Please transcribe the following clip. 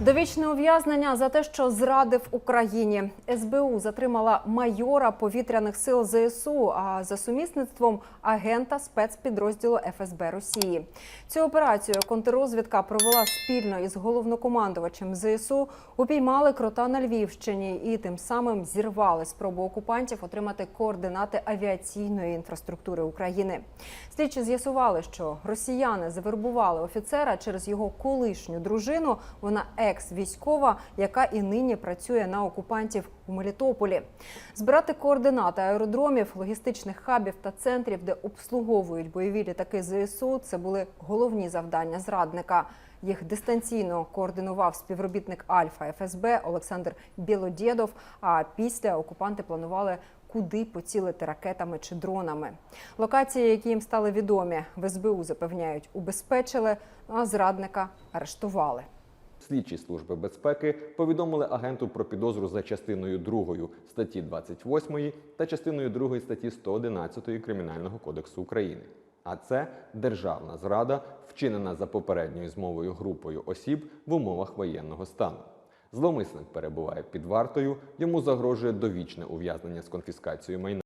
Довічне ув'язнення за те, що зрадив Україні. СБУ затримала майора повітряних сил ЗСУ, а за сумісництвом агента спецпідрозділу ФСБ Росії. Цю операцію контррозвідка провела спільно із головнокомандувачем ЗСУ. Упіймали крота на Львівщині і тим самим зірвали спробу окупантів отримати координати авіаційної інфраструктури України. Слідчі з'ясували, що росіяни завербували офіцера через його колишню дружину. Вона екс-військова, яка і нині працює на окупантів у Мелітополі. Збирати координати аеродромів, логістичних хабів та центрів, де обслуговують бойові літаки ЗСУ. Це були головні завдання зрадника. Їх дистанційно координував співробітник Альфа ФСБ Олександр Білодєдов. А після окупанти планували куди поцілити ракетами чи дронами. Локації, які їм стали відомі, в СБУ запевняють, убезпечили, а зрадника арештували. Слідчі служби безпеки повідомили агенту про підозру за частиною 2 статті 28 та частиною 2 статті 111 Кримінального кодексу України. А це державна зрада, вчинена за попередньою змовою групою осіб в умовах воєнного стану. Зловмисник перебуває під вартою, йому загрожує довічне ув'язнення з конфіскацією майна.